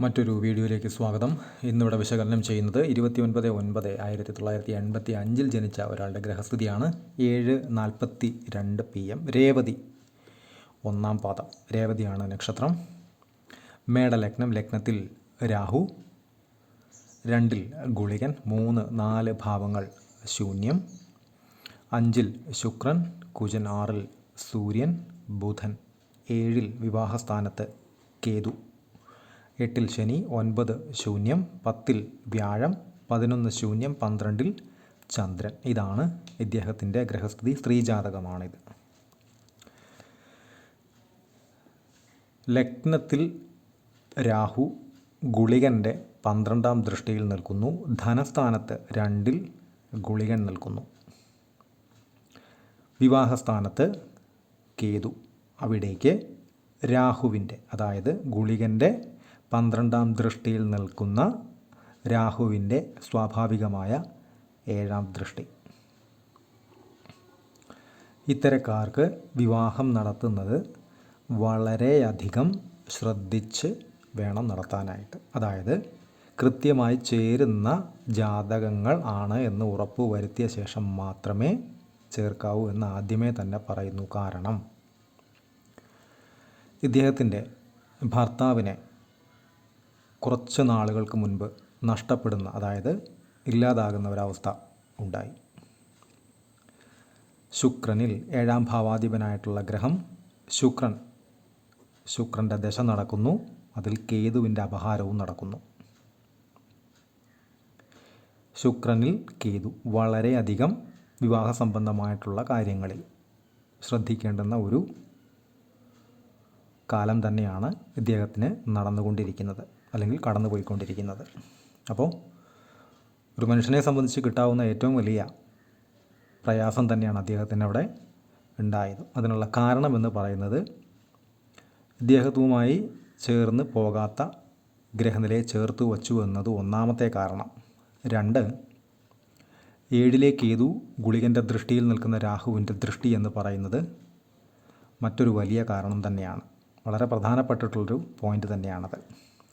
മറ്റൊരു വീഡിയോയിലേക്ക് സ്വാഗതം. ഇന്നിവിടെ വിശകലനം ചെയ്യുന്നത് ഇരുപത്തി ഒൻപത് ഒൻപത് ആയിരത്തി തൊള്ളായിരത്തി എൺപത്തി അഞ്ചിൽ ജനിച്ച ഒരാളുടെ ഗ്രഹസ്ഥിതിയാണ്. ഏഴ് നാൽപ്പത്തി രണ്ട് പി എം. രേവതി. ഒന്നാം പാദം. രേവതിയാണ് നക്ഷത്രം. മേടലഗ്നം ലഗ്നത്തിൽ രാഹു. രണ്ടിൽ ഗുളികൻ. മൂന്ന് നാല് ഭാവങ്ങൾ ശൂന്യം. അഞ്ചിൽ ശുക്രൻ. കുജൻ ആറിൽ സൂര്യൻ. ബുധൻ ഏഴിൽ വിവാഹസ്ഥാനത്ത് കേതു. എട്ടിൽ ശനി ഒൻപത് ശൂന്യം പത്തിൽ വ്യാഴം പതിനൊന്ന് ശൂന്യം പന്ത്രണ്ടിൽ ചന്ദ്രൻ. ഇതാണ് ഇദ്ദേഹത്തിന്റെ ഗ്രഹസ്ഥിതി സ്ത്രീജാതകമാണിത് ലഗ്നത്തിൽ രാഹു ഗുളികന്റെ പന്ത്രണ്ടാം ദൃഷ്ടിയിൽ നിൽക്കുന്നു. ധനസ്ഥാനത്ത് രണ്ടിൽ ഗുളികൻ നിൽക്കുന്നു. വിവാഹസ്ഥാനത്ത് കേതു. അവിടേക്ക് രാഹുവിന്റെ അതായത് ഗുളികന്റെ പന്ത്രണ്ടാം ദൃഷ്ടിയിൽ നിൽക്കുന്ന രാഹുവിന്റെ സ്വാഭാവികമായ ഏഴാം ദൃഷ്ടി. ഇത്തരക്കാർക്ക് വിവാഹം നടത്തുന്നത് വളരെയധികം ശ്രദ്ധിച്ച് വേണം നടത്താനായിട്ട്. അതായത് കൃത്യമായി ചേരുന്ന ജാതകങ്ങൾ ആണ് എന്ന് ഉറപ്പ് വരുത്തിയ ശേഷം മാത്രമേ ചേർക്കാവൂ എന്ന് ആദ്യമേ തന്നെ പറയുന്നു. കാരണം ഇദ്ദേഹത്തിന്റെ ഭർത്താവിനെ കുറച്ച് നാളുകൾക്ക് മുൻപ് നഷ്ടപ്പെടുന്ന അതായത് ഇല്ലാതാകുന്ന ഒരവസ്ഥ ഉണ്ടായി. ശുക്രനിൽ ഏഴാം ഭാവാധിപനായിട്ടുള്ള ഗ്രഹം ശുക്രൻ ശുക്രന്റെ ദശ നടക്കുന്നു. അതിൽ കേതുവിന്റെ അപഹാരവും നടക്കുന്നു. ശുക്രനിൽ കേതു വളരെയധികം വിവാഹ സംബന്ധമായിട്ടുള്ള കാര്യങ്ങളിൽ ശ്രദ്ധിക്കേണ്ടുന്ന ഒരു കാലം തന്നെയാണ് ഇദ്ദേഹത്തിന് നടന്നുകൊണ്ടിരിക്കുന്നത്. അല്ലെങ്കിൽ കടന്നു പോയിക്കൊണ്ടിരിക്കുന്നത്. അപ്പോൾ ഒരു മനുഷ്യനെ സംബന്ധിച്ച് കിട്ടാവുന്ന ഏറ്റവും വലിയ പ്രയാസം തന്നെയാണ് അദ്ദേഹത്തിന് അവിടെ ഉണ്ടായത്. അതിനുള്ള കാരണമെന്ന് പറയുന്നത് ഇദ്ദേഹത്തുമായി ചേർന്ന് പോകാത്ത ഗ്രഹനിലയെ ചേർത്ത് വച്ചു എന്നത് ഒന്നാമത്തെ കാരണം. രണ്ട് ഏഴിലെ കേതു ഗുളികന്റെ ദൃഷ്ടിയിൽ നിൽക്കുന്ന രാഹുവിന്റെ ദൃഷ്ടി എന്ന് പറയുന്നത് മറ്റൊരു വലിയ കാരണം തന്നെയാണ്. വളരെ പ്രധാനപ്പെട്ടിട്ടുള്ളൊരു പോയിന്റ് തന്നെയാണത്.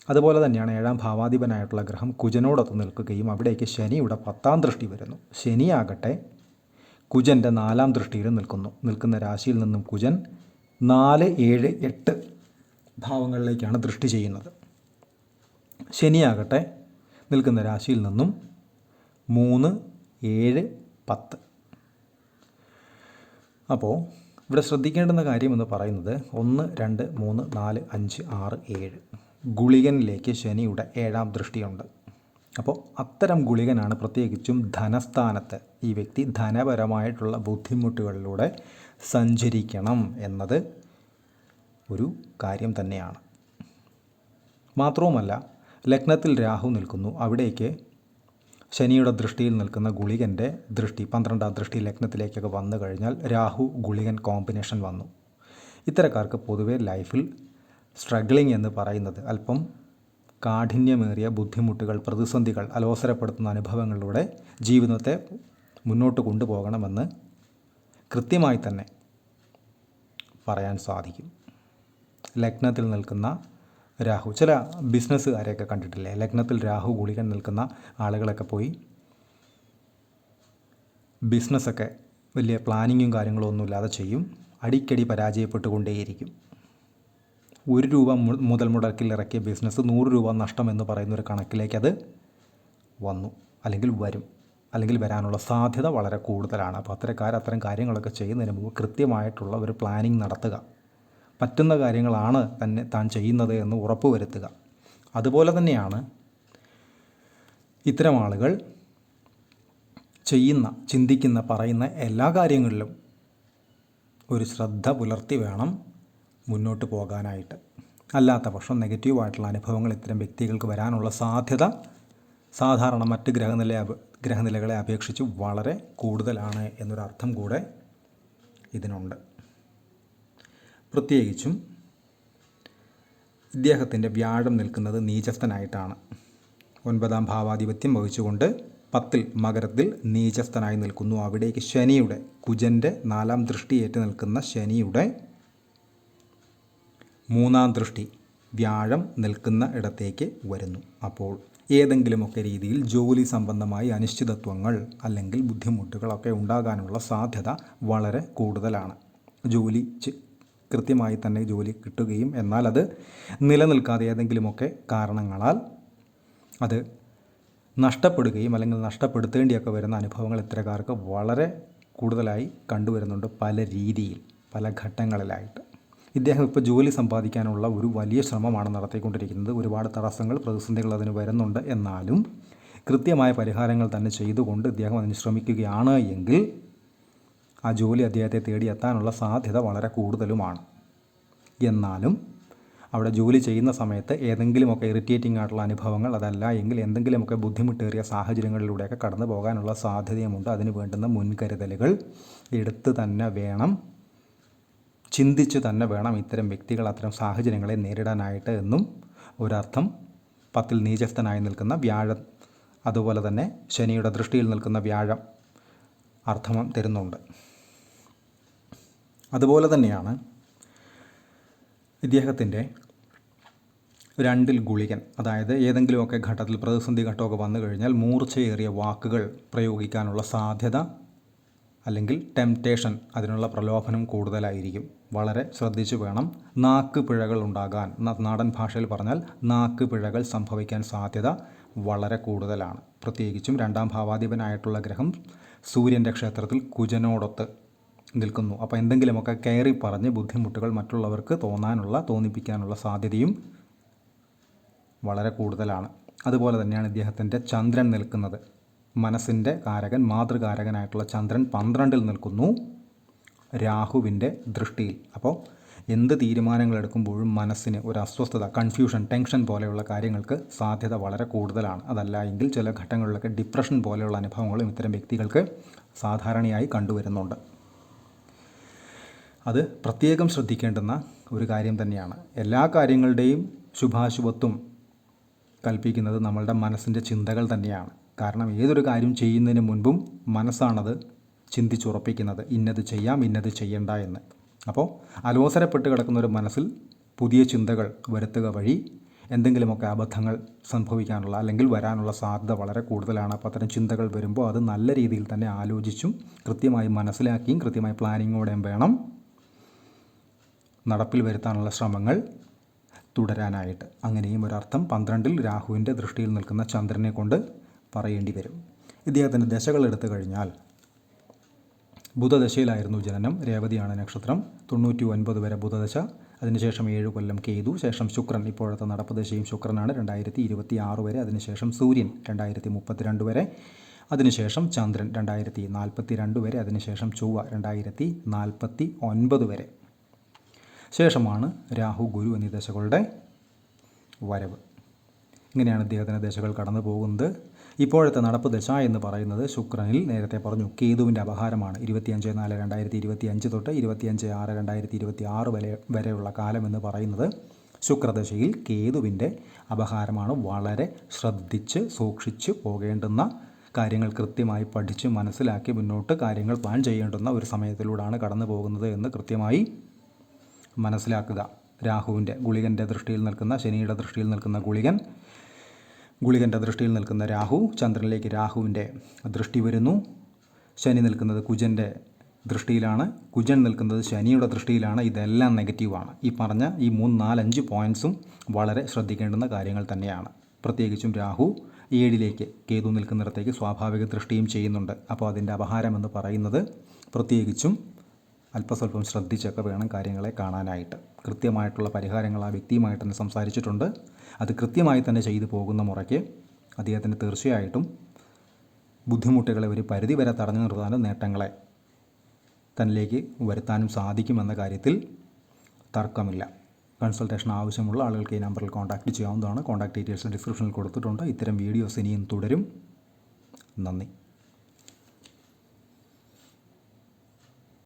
അതുപോലെ തന്നെയാണ് ഏഴാം ഭാവാധിപനായിട്ടുള്ള ഗ്രഹം കുജനോടൊത്ത് നിൽക്കുകയും അവിടേക്ക് ശനിയുടെ പത്താം ദൃഷ്ടി വരുന്നു. ശനിയാകട്ടെ കുജന്റെ നാലാം ദൃഷ്ടിയിൽ നിൽക്കുന്നു. നിൽക്കുന്ന രാശിയിൽ നിന്നും കുജൻ നാല് ഏഴ് എട്ട് ഭാവങ്ങളിലേക്കാണ് ദൃഷ്ടി ചെയ്യുന്നത്. ശനിയാകട്ടെ നിൽക്കുന്ന രാശിയിൽ നിന്നും മൂന്ന് ഏഴ് പത്ത്. അപ്പോൾ ഇവിടെ ശ്രദ്ധിക്കേണ്ടുന്ന കാര്യം എന്ന് പറയുന്നത് ഒന്ന് രണ്ട് മൂന്ന് നാല് അഞ്ച് ആറ് ഏഴ്. ഗുളികനിലേക്ക് ശനിയുടെ ഏഴാം ദൃഷ്ടിയുണ്ട്. അപ്പോൾ അത്തരം ഗുളികനാണ് പ്രത്യേകിച്ചും ധനസ്ഥാനത്ത് ഈ വ്യക്തി ധനപരമായിട്ടുള്ള ബുദ്ധിമുട്ടുകളിലൂടെ സഞ്ചരിക്കണം എന്നത് ഒരു കാര്യം തന്നെയാണ്. മാത്രവുമല്ല ലഗ്നത്തിൽ രാഹു നിൽക്കുന്നു. അവിടേക്ക് ശനിയുടെ ദൃഷ്ടിയിൽ നിൽക്കുന്ന ഗുളികന്റെ ദൃഷ്ടി പന്ത്രണ്ടാം ദൃഷ്ടി ലഗ്നത്തിലേക്കൊക്കെ വന്നു കഴിഞ്ഞാൽ രാഹു ഗുളികൻ കോമ്പിനേഷൻ വന്നു. ഇത്തരക്കാർക്ക് പൊതുവേ ലൈഫിൽ സ്ട്രഗ്ലിംഗ് എന്ന് പറയുന്നത് അല്പം കാഠിന്യമേറിയ ബുദ്ധിമുട്ടുകൾ പ്രതിസന്ധികൾ അലോസരപ്പെടുത്തുന്ന അനുഭവങ്ങളിലൂടെ ജീവിതത്തെ മുന്നോട്ട് കൊണ്ടുപോകണമെന്ന് കൃത്യമായി തന്നെ പറയാൻ സാധിക്കും. ലഗ്നത്തിൽ നിൽക്കുന്ന രാഹു ചില ബിസിനസ്സുകാരെയൊക്കെ കണ്ടിട്ടില്ലേ? ലഗ്നത്തിൽ രാഹു ഗുളികൻ നിൽക്കുന്ന ആളുകളൊക്കെ പോയി ബിസിനസ്സൊക്കെ വലിയ പ്ലാനിങ്ങും കാര്യങ്ങളും ഒന്നുമില്ലാതെ ചെയ്യും. അടിക്കടി പരാജയപ്പെട്ടുകൊണ്ടേയിരിക്കും. ഒരു രൂപ മുതൽ മുടക്കിൽ ഇറക്കിയ ബിസിനസ് നൂറ് രൂപ നഷ്ടം എന്ന് പറയുന്ന ഒരു കണക്കിലേക്ക് അത് വന്നു. അല്ലെങ്കിൽ വരും. അല്ലെങ്കിൽ വരാനുള്ള സാധ്യത വളരെ കൂടുതലാണ്. അപ്പോൾ അത്തരക്കാർ അത്തരം കാര്യങ്ങളൊക്കെ ചെയ്യുന്നതിന് മുമ്പ് കൃത്യമായിട്ടുള്ള ഒരു പ്ലാനിങ് നടത്തുക. പറ്റുന്ന കാര്യങ്ങളാണ് തന്നെ താൻ ചെയ്യുന്നത് എന്ന് ഉറപ്പുവരുത്തുക അതുപോലെ തന്നെയാണ് ഇത്തരം ആളുകൾ ചെയ്യുന്ന ചിന്തിക്കുന്ന പറയുന്ന എല്ലാ കാര്യങ്ങളിലും ഒരു ശ്രദ്ധ പുലർത്തി വേണം മുന്നോട്ട് പോകാനായിട്ട്. അല്ലാത്ത പക്ഷം നെഗറ്റീവായിട്ടുള്ള അനുഭവങ്ങൾ ഇത്തരം വ്യക്തികൾക്ക് വരാനുള്ള സാധ്യത സാധാരണ മറ്റ് ഗ്രഹനില ഗ്രഹനിലകളെ അപേക്ഷിച്ച് വളരെ കൂടുതലാണ് എന്നൊരർത്ഥം കൂടെ ഇതിനുണ്ട്. പ്രത്യേകിച്ചും ഇദ്ദേഹത്തിന്റെ വ്യാഴം നിൽക്കുന്നത് നീചസ്ഥനായിട്ടാണ്. ഒൻപതാം ഭാവാധിപത്യം വഹിച്ചുകൊണ്ട് പത്തിൽ മകരത്തിൽ നീചസ്ഥനായി നിൽക്കുന്നു. അവിടേക്ക് ശനിയുടെ കുജന്റെ നാലാം ദൃഷ്ടി ദൃഷ്ടിയേറ്റ് നിൽക്കുന്ന ശനിയുടെ മൂന്നാം ദൃഷ്ടി വ്യാഴം നിൽക്കുന്ന ഇടത്തേക്ക് വരുന്നു. അപ്പോൾ ഏതെങ്കിലുമൊക്കെ രീതിയിൽ ജോലി സംബന്ധമായി അനിശ്ചിതത്വങ്ങൾ അല്ലെങ്കിൽ ബുദ്ധിമുട്ടുകളൊക്കെ ഉണ്ടാകാനുള്ള സാധ്യത വളരെ കൂടുതലാണ്. ജോലി കൃത്യമായി തന്നെ ജോലി കിട്ടുകയും എന്നാൽ അത് നിലനിൽക്കാതെ ഏതെങ്കിലുമൊക്കെ കാരണങ്ങളാൽ അത് നഷ്ടപ്പെടുകയും അല്ലെങ്കിൽ നഷ്ടപ്പെടുത്തേണ്ടിയൊക്കെ വരുന്ന അനുഭവങ്ങൾ ഇത്തരക്കാർക്ക് വളരെ കൂടുതലായി കണ്ടുവരുന്നുണ്ട് പല രീതിയിൽ പല ഘട്ടങ്ങളിലായിട്ട്. ഇദ്ദേഹം ഇപ്പോൾ ജോലി സമ്പാദിക്കാനുള്ള ഒരു വലിയ ശ്രമമാണ് നടത്തിക്കൊണ്ടിരിക്കുന്നത്. ഒരുപാട് തടസ്സങ്ങൾ പ്രതിസന്ധികൾ അതിന് വരുന്നുണ്ട്. എന്നാലും കൃത്യമായ പരിഹാരങ്ങൾ തന്നെ ചെയ്തുകൊണ്ട് ഇദ്ദേഹം അതിന് ശ്രമിക്കുകയാണ് എങ്കിൽ ആ ജോലി അദ്ദേഹത്തെ തേടിയെത്താനുള്ള സാധ്യത വളരെ കൂടുതലുമാണ്. എന്നാലും അവിടെ ജോലി ചെയ്യുന്ന സമയത്ത് ഏതെങ്കിലുമൊക്കെ ഇറിറ്റേറ്റിംഗ് ആയിട്ടുള്ള അനുഭവങ്ങൾ അതല്ല എങ്കിൽ എന്തെങ്കിലുമൊക്കെ ബുദ്ധിമുട്ടേറിയ സാഹചര്യങ്ങളിലൂടെയൊക്കെ കടന്നു പോകാനുള്ള സാധ്യതയുമുണ്ട്. അതിന് വേണ്ടുന്ന മുൻകരുതലുകൾ എടുത്തു തന്നെ വേണം ചിന്തിച്ച് തന്നെ വേണം ഇത്തരം വ്യക്തികൾ അത്തരം സാഹചര്യങ്ങളെ നേരിടാനായിട്ട് എന്നും ഒരർത്ഥം പത്തിൽ നീചസ്ഥനായി നിൽക്കുന്ന വ്യാഴം അതുപോലെ തന്നെ ശനിയുടെ ദൃഷ്ടിയിൽ നിൽക്കുന്ന വ്യാഴം അർത്ഥം തരുന്നുണ്ട്. അതുപോലെ തന്നെയാണ് ഇദ്ദേഹത്തിന്റെ രണ്ടിൽ ഗുളികൻ അതായത് ഏതെങ്കിലുമൊക്കെ ഘട്ടത്തിൽ പ്രതിസന്ധി ഘട്ടമൊക്കെ വന്നു കഴിഞ്ഞാൽ മൂർച്ചയേറിയ വാക്കുകൾ പ്രയോഗിക്കാനുള്ള സാധ്യത അല്ലെങ്കിൽ ടെംപ്റ്റേഷൻ അതിനുള്ള പ്രലോഭനം കൂടുതലായിരിക്കും. വളരെ ശ്രദ്ധിച്ചു വേണം. നാക്ക് പിഴകൾ ഉണ്ടാകാൻ നാടൻ ഭാഷയിൽ പറഞ്ഞാൽ നാക്ക് പിഴകൾ സംഭവിക്കാൻ സാധ്യത വളരെ കൂടുതലാണ്. പ്രത്യേകിച്ചും രണ്ടാം ഭാവാധിപനായിട്ടുള്ള ഗ്രഹം സൂര്യന്റെ ക്ഷേത്രത്തിൽ കുജനോടൊത്ത് നിൽക്കുന്നു. അപ്പോൾ എന്തെങ്കിലുമൊക്കെ കയറി പറഞ്ഞ് ബുദ്ധിമുട്ടുകൾ മറ്റുള്ളവർക്ക് തോന്നാനുള്ള തോന്നിപ്പിക്കാനുള്ള സാധ്യതയും വളരെ കൂടുതലാണ്. അതുപോലെ തന്നെയാണ് ഇദ്ദേഹത്തിന്റെ ചന്ദ്രൻ നിൽക്കുന്നത്. മനസ്സിന്റെ കാരകൻ മാതൃകാരകനായിട്ടുള്ള ചന്ദ്രൻ പന്ത്രണ്ടിൽ നിൽക്കുന്നു. രാഹുവിന്റെ ദൃഷ്ടിയിൽ. അപ്പോൾ എന്ത് തീരുമാനങ്ങൾ എടുക്കുമ്പോഴും മനസ്സിന് ഒരു അസ്വസ്ഥത കൺഫ്യൂഷൻ ടെൻഷൻ പോലെയുള്ള കാര്യങ്ങൾക്ക് സാധ്യത വളരെ കൂടുതലാണ്. അതല്ല എങ്കിൽ ചില ഘട്ടങ്ങളിലൊക്കെ ഡിപ്രഷൻ പോലെയുള്ള അനുഭവങ്ങളും ഇത്തരം വ്യക്തികൾക്ക് സാധാരണയായി കണ്ടുവരുന്നുണ്ട്. അത് പ്രത്യേകം ശ്രദ്ധിക്കേണ്ടുന്ന ഒരു കാര്യം തന്നെയാണ്. എല്ലാ കാര്യങ്ങളുടെയും ശുഭാശുഭത്വം കൽപ്പിക്കുന്നത് നമ്മളുടെ മനസ്സിന്റെ ചിന്തകൾ തന്നെയാണ്. കാരണം ഏതൊരു കാര്യം ചെയ്യുന്നതിന് മുൻപും മനസ്സാണത് ചിന്തിച്ചുറപ്പിക്കുന്നത്. ഇന്നത് ചെയ്യാം ഇന്നത് ചെയ്യണ്ട എന്ന്. അപ്പോൾ അലോസരപ്പെട്ട് കിടക്കുന്ന ഒരു മനസ്സിൽ പുതിയ ചിന്തകൾ വരുത്തുക വഴി എന്തെങ്കിലുമൊക്കെ അബദ്ധങ്ങൾ സംഭവിക്കാനുള്ള അല്ലെങ്കിൽ വരാനുള്ള സാധ്യത വളരെ കൂടുതലാണ്. അപ്പോൾ അത്തരം ചിന്തകൾ വരുമ്പോൾ അത് നല്ല രീതിയിൽ തന്നെ ആലോചിച്ചും കൃത്യമായി മനസ്സിലാക്കിയും കൃത്യമായി പ്ലാനിങ്ങോടെയും വേണം നടപ്പിൽ വരുത്താനുള്ള ശ്രമങ്ങൾ തുടരാനായിട്ട്. അങ്ങനെയും ഒരർത്ഥം പന്ത്രണ്ടിൽ രാഹുവിന്റെ ദൃഷ്ടിയിൽ നിൽക്കുന്ന ചന്ദ്രനെ കൊണ്ട് പറയേണ്ടി വരും. ഇദ്ദേഹത്തിന്റെ ദശകൾ എടുത്തു കഴിഞ്ഞാൽ ബുധദശയിലായിരുന്നു ജനനം. രേവതിയാണ് നക്ഷത്രം. തൊണ്ണൂറ്റി ഒൻപത് വരെ ബുധദശ. അതിനുശേഷം ഏഴ് കൊല്ലം കേതു. ശേഷം ശുക്രൻ. ഇപ്പോഴത്തെ നടപ്പ് ദശയും ശുക്രനാണ്. രണ്ടായിരത്തി ഇരുപത്തി ആറ് വരെ. അതിനുശേഷം സൂര്യൻ രണ്ടായിരത്തി മുപ്പത്തിരണ്ട് വരെ. അതിനുശേഷം ചന്ദ്രൻ രണ്ടായിരത്തി നാൽപ്പത്തി രണ്ട് വരെ. അതിനുശേഷം ചൊവ്വ രണ്ടായിരത്തി നാൽപ്പത്തി ഒൻപത് വരെ. ശേഷമാണ് രാഹു ഗുരു എന്നീ ദശകളുടെ വരവ്. ഇങ്ങനെയാണ് ഇദ്ദേഹത്തിന്റെ ദശകൾ കടന്നു പോകുന്നത് ഇപ്പോഴത്തെ നടപ്പ് ദശ എന്ന് പറയുന്നത് ശുക്രനിൽ നേരത്തെ പറഞ്ഞു കേതുവിന്റെ അപഹാരമാണ്. ഇരുപത്തിയഞ്ച് നാല് രണ്ടായിരത്തി ഇരുപത്തി അഞ്ച് തൊട്ട് ഇരുപത്തിയഞ്ച് ആറ് രണ്ടായിരത്തി ഇരുപത്തി ആറ് വരെ വരെയുള്ള കാലം എന്ന് പറയുന്നത് ശുക്രദശയിൽ കേതുവിന്റെ അപഹാരമാണ്. വളരെ ശ്രദ്ധിച്ച് സൂക്ഷിച്ച് പോകേണ്ടുന്ന കാര്യങ്ങൾ കൃത്യമായി പഠിച്ച് മനസ്സിലാക്കി മുന്നോട്ട് കാര്യങ്ങൾ പ്ലാൻ ചെയ്യേണ്ടുന്ന ഒരു സമയത്തിലൂടെയാണ് കടന്നു പോകുന്നത് എന്ന് കൃത്യമായി മനസ്സിലാക്കുക. രാഹുവിന്റെ ഗുളികന്റെ ദൃഷ്ടിയിൽ നിൽക്കുന്ന ശനിയുടെ ദൃഷ്ടിയിൽ നിൽക്കുന്ന ഗുളികൻ ഗുളികന്റെ ദൃഷ്ടിയിൽ നിൽക്കുന്ന രാഹു ചന്ദ്രനിലേക്ക് രാഹുവിന്റെ ദൃഷ്ടി വരുന്നു. ശനി നിൽക്കുന്നത് കുജന്റെ ദൃഷ്ടിയിലാണ്. കുജൻ നിൽക്കുന്നത് ശനിയുടെ ദൃഷ്ടിയിലാണ്. ഇതെല്ലാം നെഗറ്റീവാണ്. ഈ പറഞ്ഞ ഈ മൂന്ന് നാലഞ്ച് പോയിന്റ്സും വളരെ ശ്രദ്ധിക്കേണ്ടുന്ന കാര്യങ്ങൾ തന്നെയാണ്. പ്രത്യേകിച്ചും രാഹു ഏഴിലേക്ക് കേതു നിൽക്കുന്നിടത്തേക്ക് സ്വാഭാവിക ദൃഷ്ടിയും ചെയ്യുന്നുണ്ട്. അപ്പോൾ അതിന്റെ അപഹാരം എന്ന് പറയുന്നത് പ്രത്യേകിച്ചും അല്പസ്വല്പം ശ്രദ്ധിച്ചൊക്കെ വേണം കാര്യങ്ങളെ കാണാനായിട്ട്. കൃത്യമായിട്ടുള്ള പരിഹാരങ്ങൾ ആ വ്യക്തിയുമായിട്ട് തന്നെ സംസാരിച്ചിട്ടുണ്ട്. അത് കൃത്യമായി തന്നെ ചെയ്തു പോകുന്ന മുറയ്ക്ക് അദ്ദേഹത്തിന് തീർച്ചയായിട്ടും ബുദ്ധിമുട്ടുകളെ ഒരു പരിധി വരെ തടഞ്ഞു നിർത്താനും നേട്ടങ്ങളെ തന്നിലേക്ക് വരുത്താനും സാധിക്കുമെന്ന കാര്യത്തിൽ തർക്കമില്ല. കൺസൾട്ടേഷൻ ആവശ്യമുള്ള ആളുകൾക്ക് ഈ നമ്പറിൽ കോൺടാക്റ്റ് ചെയ്യാവുന്നതാണ്. കോൺടാക്ട് ഡീറ്റെയിൽസ് ഡിസ്ക്രിപ്ഷനിൽ കൊടുത്തിട്ടുണ്ട്. ഇത്തരം വീഡിയോസ് ഇനിയും തുടരും. നന്ദി.